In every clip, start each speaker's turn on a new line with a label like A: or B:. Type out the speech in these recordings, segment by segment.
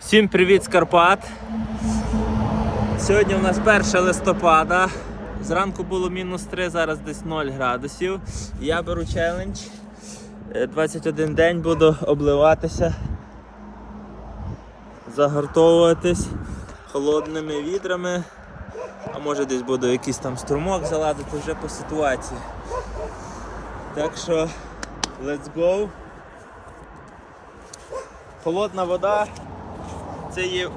A: Всім привіт з Карпат. Сьогодні у нас 1 листопада. Зранку було мінус 3, зараз десь 0 градусів. Я беру челендж. Е, 21 день буду обливатися, загортовуватись холодними відрами. А може десь буду якийсь там струмок заладити вже по ситуації. Так що let's go. Холодна вода це є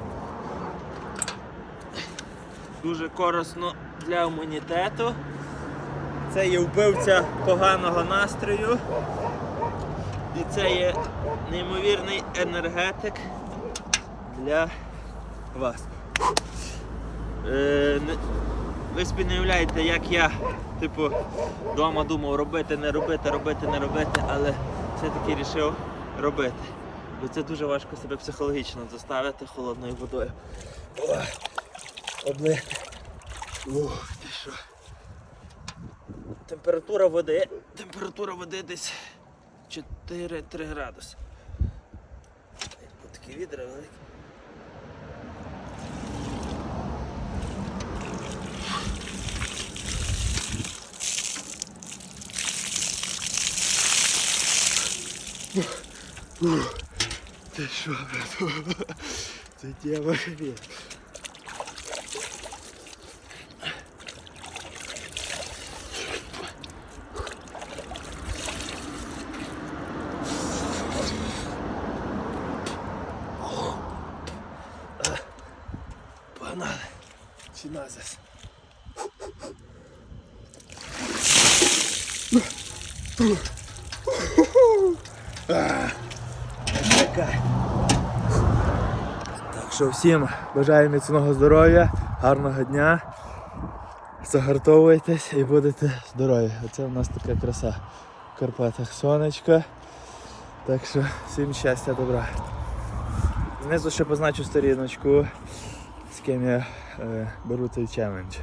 A: дуже корисно для імунітету. Це є вбивця поганого настрою. І це є неймовірний енергетик для вас. Е, ви собі як я, типу, вдома думав робити, не робити, робити, не робити, але все-таки вирішив робити. Бо це дуже важко себе психологічно заставити холодною водою. О, облити. Ух, ти що. Температура води. Температура води десь 4-3 градуси. Такі відра великі. Ти що, брат? Це тема хрень. Погнали. Чи назас? Чекай. Так що всім бажаю міцного здоров'я, гарного дня. Загартовуйтесь і будете здорові. Оце у нас така краса в Карпатах сонечко. Так що всім щастя, добра. Знизу ще позначу сторіночку, з ким я е, беру цей челендж.